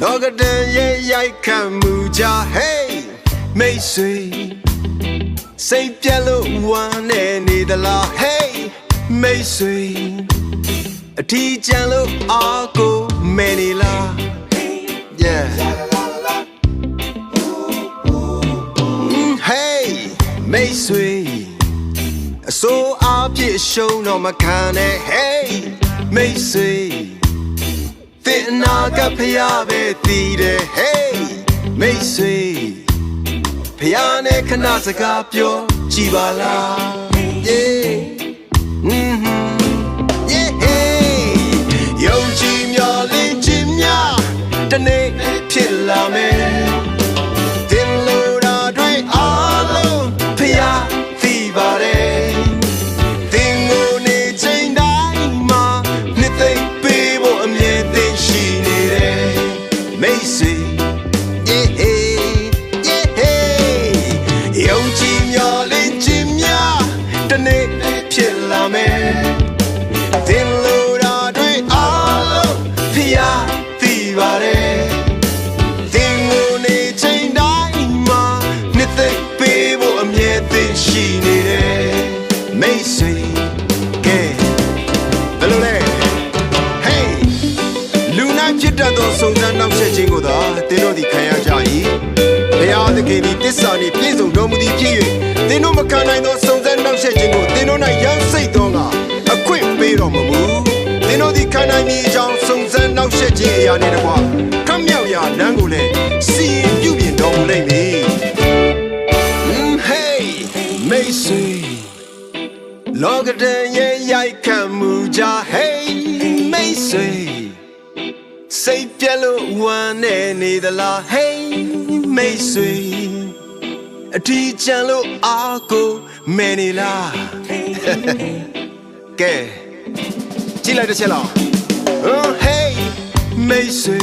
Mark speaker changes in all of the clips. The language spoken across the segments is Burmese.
Speaker 1: လောကတန်ရဲ့ရိုက်ခံမှုကြ hey မိတ်ဆွေစိတ်ပြက်လို့ဝမ်းနေနေသလား hey မိတ်ဆွေအထီးကျန်လို့အာကိုမဲနေလား yeah Mm, hey မိတ်ဆွေအစိုးအားဖြင့်ရှုံးတော့မခံနဲ့ hey မိတ်ဆွေသင် အနာကဖျားပဲတည်တယ် hey မိတ်ဆွေဖျားနဲ့ခဏစကားပြောကြည်ပါလား ပါတယ်သင်ကိုနေချိန်တိုင်းမှာနှစ်သိမ့်ပေးဖို့အမြဲတမ်းရှိနေတယ်မိတ်ဆွေကဲဘယ်လိုလဲ hey လူနိုင်ဖြစ်တတ်သောစုံစမ်းနောက်ဆက်ခြင်းကိုသာသင်တို့သည်ခံရကြ၏ဘုရားသခင်သည်တစ္ဆာနှင့်ပြည့်စုံတော်မူသည်ဖြစ်၍သင်တို့မခံနိုင်သောစုံစမ်းနောက်ဆက်ခြင်းကိုသင်တို့၌ရန်စိတ်သောငါအခွင့်ပေးတော်မမူ သင်တို့သည်ခံနိုင်မည်အကြောင်းစုံစမ်းနောက်ဆက်ခြင်းအရာနှင့်တကွခမ်းမြောက်ရာလမ်းကိုလည်းစီရင်ပြုပြင်တော်မူလိမ့်မည် Mm, hey မိတ်ဆွေလောကတန်ရဲ့ရိုက်ခံမှုကြ hey မိတ်ဆွေစိတ်ပြက်လို့ဝမ်းနေနေသလား hey မိတ်ဆွေအထီးကျန်လို့အာကိုမဲနေလားကဲ ကြည့်လိုက်တစ်ချက်လောက် oh hey မိတ်ဆွေ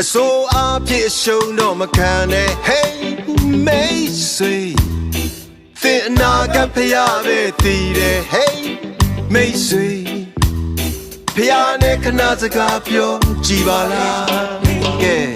Speaker 1: အစိုးအားဖြင့်ရှုံးတော့မခံနဲ့ hey မိတ်ဆွေသင်အနာကဖျားပဲတည်တယ် hey မိတ်ဆွေဖျားနဲ့ခဏစကားပြောကြည်ပါလား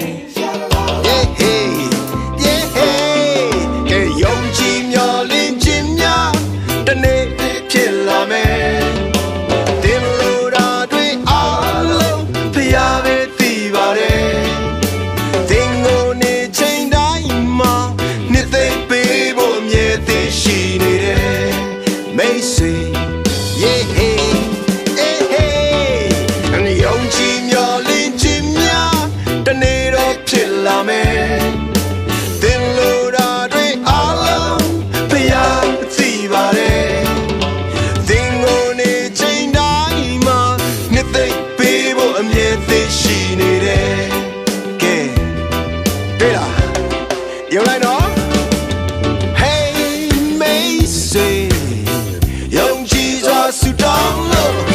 Speaker 1: တနေ့တော့ဖြစ်လာမယ်သင်လိုတာတွေအားလုံးဖျားသိပါတယ်သင်ကိုနေချိန်တိုင်းမှာနှစ်သိမ့်ပေးဖို့အမြဲသိရှိနေတယ်ကဲတွေ့လားရုံလိုက်တော့ Hey Macy ယုံကြည်စွာဆူတောင်းလို့